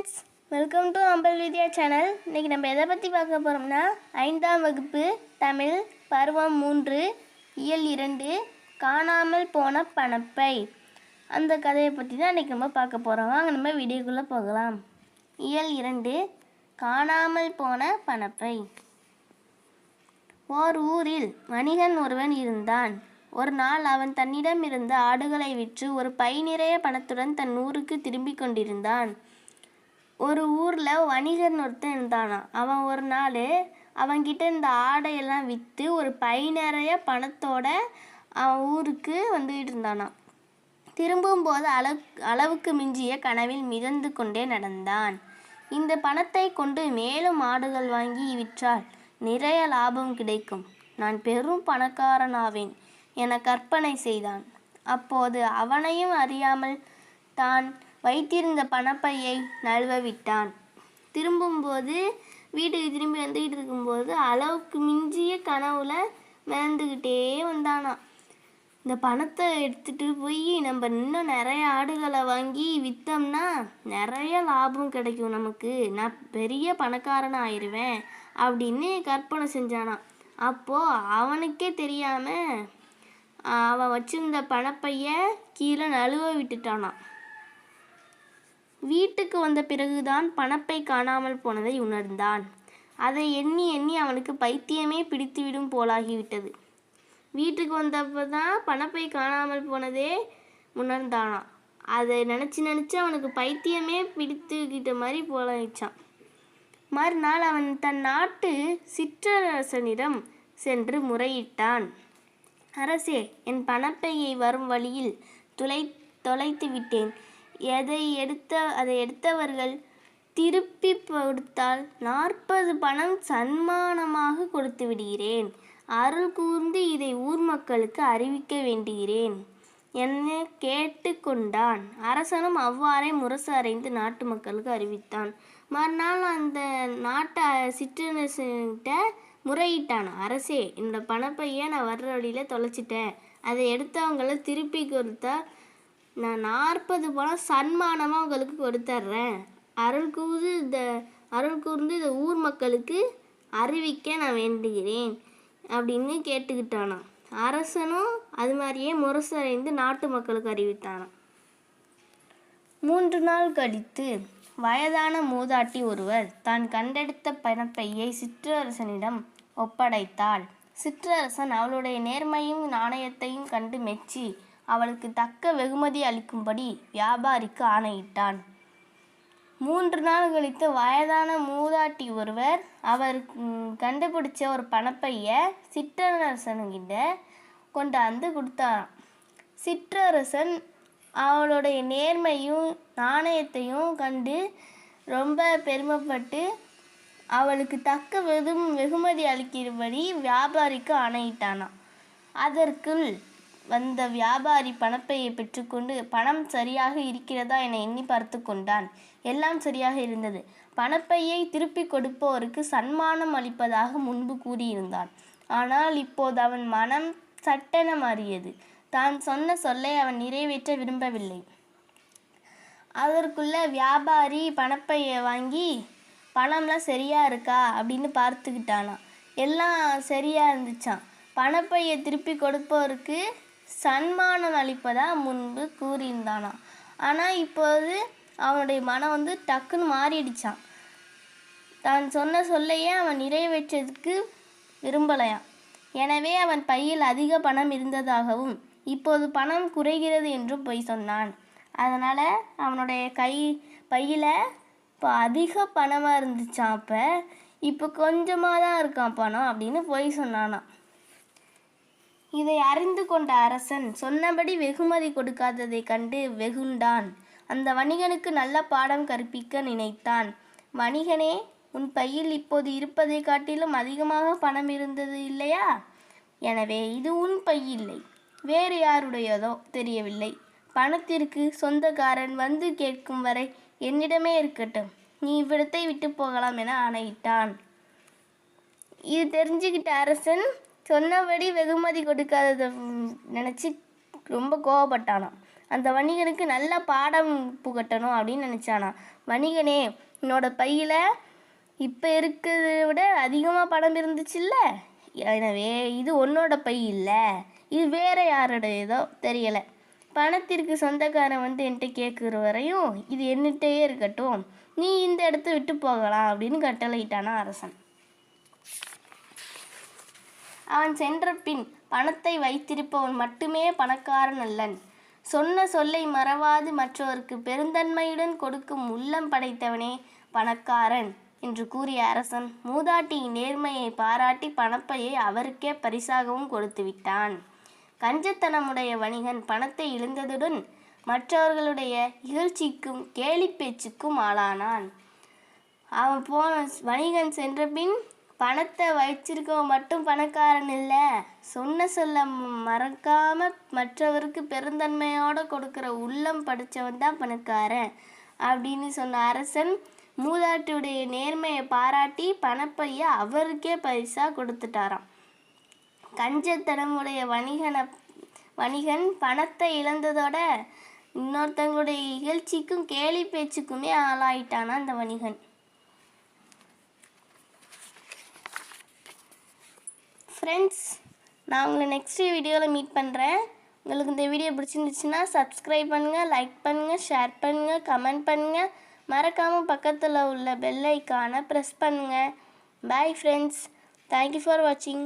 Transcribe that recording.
Friends welcome to Ambal Vidya channel இன்றைக்கி நம்ம எதை பற்றி பார்க்க போகிறோம்னா ஐந்தாம் வகுப்பு தமிழ் பருவம் மூன்று இயல் இரண்டு காணாமல் போன பணப்பை. அந்த கதையை பற்றி தான் இன்றைக்கி நம்ம பார்க்க போகிறோம் வாங்க நம்ம வீடியோக்குள்ளே போகலாம். இயல் இரண்டு காணாமல் போன பணப்பை. ஓர் ஊரில் வணிகன் ஒருவன் இருந்தான். ஒரு நாள் அவன் தன்னிடம் இருந்த ஆடுகளை விற்று ஒரு பை நிறைய பணத்துடன் தன் ஊருக்கு திரும்பிக் கொண்டிருந்தான். ஒரு ஊரில் வணிகன் ஒருத்தன் இருந்தானா. அவன் ஒரு நாள் அவன்கிட்ட இந்த ஆடையெல்லாம் விற்று ஒரு பை நிறைய பணத்தோட அவன் ஊருக்கு வந்துக்கிட்டு இருந்தானாம் திரும்பும்போது அளவு அளவுக்கு மிஞ்சிய கனவில் மிதந்து கொண்டே நடந்தான். இந்த பணத்தை கொண்டு மேலும் ஆடுகள் வாங்கி விற்றால் நிறைய லாபம் கிடைக்கும். நான் பெரும் பணக்காரனாவேன் என கற்பனை செய்தான். அப்போது அவனையும் அறியாமல் தான் வைத்திருந்த பணப்பையை நழுவ விட்டான். திரும்பும்போது வீட்டுக்கு திரும்பி வந்துக்கிட்டு இருக்கும்போது அளவுக்கு மிஞ்சிய கனவுல மிதந்துக்கிட்டே வந்தானாம் இந்த பணத்தை எடுத்துட்டு போய் நம்ம இன்னும் நிறைய ஆடுகளை வாங்கி விற்றோம்னா நிறைய லாபம் கிடைக்கும் நமக்கு. நான் பெரிய பணக்காரன் ஆயிடுவேன் அப்படின்னு கற்பனை செஞ்சானாம் அப்போது அவனுக்கே தெரியாமல் அவன் வச்சிருந்த பணப்பைய கீழே நழுவ விட்டுட்டானான் வீட்டுக்கு வந்த பிறகுதான் பணப்பை காணாமல் போனதை உணர்ந்தான். அதை எண்ணி எண்ணி அவனுக்கு பைத்தியமே பிடித்துவிடும் போலாகிவிட்டது. வீட்டுக்கு வந்தப்போ தான் பணப்பை காணாமல் போனதே உணர்ந்தானாம். அதை நினச்சி நினச்சி அவனுக்கு பைத்தியமே பிடித்துக்கிட்ட மாதிரி போலாயிச்சான் மறுநாள் அவன் தன் நாட்டு சிற்றரசனிடம் சென்று முறையிட்டான். அரசே என் பணப்பையை வரும் வழியில் துளை தொலைத்து விட்டேன் எதை எடுத்த அதை எடுத்தவர்கள் திருப்பி கொடுத்தால் நாற்பது பணம் சன்மானமாக கொடுத்து விடுகிறேன். அருள் கூர்ந்து இதை ஊர் மக்களுக்கு அறிவிக்க வேண்டுகிறேன். என்னை கேட்டு கொண்டான் அரசனும் அவ்வாறே முரசு அறைந்து நாட்டு மக்களுக்கு அறிவித்தான். மறுநாள் அந்த நாட்டு சிற்றரசன்கிட்ட முறையிட்டான். அரசே இந்த பணப்பையை நான் வர்ற வழியில் தொலைச்சிட்டேன். அதை எடுத்தவங்கள திருப்பி கொடுத்தா நான் நாற்பது பணம் சன்மானமாக உங்களுக்கு கொடுத்துட்றேன் அருள் கூர்ந்து இந்த அருள் கூர்ந்து இந்த ஊர் மக்களுக்கு அறிவிக்க நான் வேண்டுகிறேன் அப்படின்னு கேட்டுக்கிட்டானா அரசனும் அது மாதிரியே முரசறைந்து நாட்டு மக்களுக்கு அறிவித்தானாம். மூன்று நாள் கழித்து வயதான மூதாட்டி ஒருவர் தான் கண்டெடுத்த பணப்பையை சிற்றரசனிடம் ஒப்படைத்தாள். சிற்றரசன் அவளுடைய நேர்மையும் நாணயத்தையும் கண்டு மெச்சி அவளுக்கு தக்க வெகுமதி அளிக்கும்படி வியாபாரிக்கு ஆணையிட்டான். மூன்று நாள் கழித்து வயதான மூதாட்டி ஒருவர் அவர் கண்டுபிடிச்ச ஒரு பணப்பைய சிற்றரசன்கிட்ட கொண்டாந்து கொடுத்தாராம். சிற்றரசன் அவளுடைய நேர்மையும் நாணயத்தையும் கண்டு ரொம்ப பெருமைப்பட்டு அவளுக்கு தக்க வெதும் வெகுமதி அளிக்கிறபடி வியாபாரிக்கு ஆணையிட்டானாம். அதற்குள் வந்த வியாபாரி பணப்பையை பெற்றுக்கொண்டு பணம் சரியாக இருக்கிறதா? என எண்ணி பார்த்து கொண்டான். எல்லாம் சரியாக இருந்தது. பணப்பையை திருப்பி கொடுப்பவருக்கு சன்மானம் அளிப்பதாக முன்பு கூறியிருந்தான். ஆனால் இப்போது அவன் மனம் சட்டென மாறியது. தான் சொன்ன சொல்லை அவன் நிறைவேற்ற விரும்பவில்லை. அதற்குள்ள வியாபாரி பணப்பையை வாங்கி பணம்லாம் சரியா இருக்கா? அப்படின்னு பார்த்துக்கிட்டானா. எல்லாம் சரியா இருந்துச்சான் பணப்பையை திருப்பி கொடுப்பவருக்கு சன்மானம் அளிப்பதா முன்பு கூறியிருந்தானா ஆனால் இப்போது அவனுடைய மனம் வந்து டக்குன்னு மாறிடுச்சான் தான் சொன்ன சொல்லையே அவன் நிறைவேற்றதுக்கு விரும்பலையாம். எனவே அவன் பையில் அதிக பணம் இருந்ததாகவும் இப்போது பணம் குறைகிறது என்றும் பொய் சொன்னான். அதனால் அவனுடைய கை பையில் இப்போ அதிக பணமாக இருந்துச்சான் அப்போ? இப்போ கொஞ்சமாக தான் இருக்கான் பணம் அப்படின்னு பொய் சொன்னானான் இதை அறிந்து கொண்ட அரசன் சொன்னபடி வெகுமதி கொடுக்காததைக் கண்டு வெகுண்டான். அந்த வணிகனுக்கு நல்ல பாடம் கற்பிக்க நினைத்தான். வணிகனே உன் பையில் இப்போது இருப்பதை காட்டிலும் அதிகமாக பணம் இருந்தது இல்லையா? எனவே இது உன் பையில்லை. வேறு யாருடையதோ தெரியவில்லை. பணத்திற்கு சொந்தக்காரன் வந்து கேட்கும் வரை என்னிடமே இருக்கட்டும். நீ இவ்விடத்தை விட்டு போகலாம் என ஆணையிட்டான். இது தெரிஞ்சுக்கிட்ட அரசன் சொன்னபடி வெகுமதி கொடுக்காததை நினச்சி ரொம்ப கோவப்பட்டானாம் அந்த வணிகனுக்கு நல்ல பாடம் புகட்டணும் அப்படின்னு நினச்சானா. வணிகனே என்னோட பையில் இப்போ இருக்கிறத விட அதிகமாக பணம் இருந்துச்சுல்ல? எனவே இது உன்னோட பை இல்லை. இது வேற யாரோட ஏதோ தெரியலை. பணத்திற்கு சொந்தக்காரன் வந்து என்கிட்ட கேட்குற வரையும் இது என்னகிட்டயே இருக்கட்டும். நீ இந்த இடத்த விட்டு போகலாம் அப்படின்னு கட்டளையிட்டானா அரசன். அவன் சென்ற பின் பணத்தை வைத்திருப்பவன் மட்டுமே பணக்காரன் அல்லன் சொன்ன சொல்லை மறவாது மற்றவருக்கு பெருந்தன்மையுடன் கொடுக்கும் உள்ளம் படைத்தவனே பணக்காரன் என்று கூறிய அரசன் மூதாட்டியின் நேர்மையை பாராட்டி பணப்பையை அவருக்கே பரிசாகவும் கொடுத்து விட்டான். கஞ்சத்தனமுடைய வணிகன் பணத்தை இழந்ததுடன் மற்றவர்களுடைய இகழ்ச்சிக்கும் கேலி பேச்சுக்கும் ஆளானான். அவன் போன வணிகன் சென்ற பின் பணத்தை வச்சிருக்கவன் மட்டும் பணக்காரன் இல்லை. சொன்ன சொல்ல மறக்காம மற்றவருக்கு பெருந்தன்மையோட கொடுக்குற உள்ளம் படித்தவன் தான் பணக்காரன் அப்படின்னு சொன்ன அரசன் மூதாட்டியுடைய நேர்மையை பாராட்டி பணப்பைய அவருக்கே பரிசா கொடுத்துட்டாராம். கஞ்சத்தனமுடைய வணிகனை வணிகன் பணத்தை இழந்ததோட இன்னொருத்தங்களுடைய இகழ்ச்சிக்கும் கேலி பேச்சுக்குமே ஆளாயிட்டானா அந்த வணிகன். ஃப்ரெண்ட்ஸ் நான் உங்களை நெக்ஸ்ட் வீடியோவில் மீட் பண்ணுறேன் உங்களுக்கு இந்த வீடியோ பிடிச்சிருந்துச்சுன்னா சப்ஸ்கிரைப் பண்ணுங்கள் லைக் பண்ணுங்கள் ஷேர் பண்ணுங்கள் கமெண்ட் பண்ணுங்கள் மறக்காமல் பக்கத்தில் உள்ள பெல் ஐக்கானை ப்ரெஸ் பண்ணுங்கள் பாய் ஃப்ரெண்ட்ஸ் தேங்க்யூ ஃபார் வாட்சிங்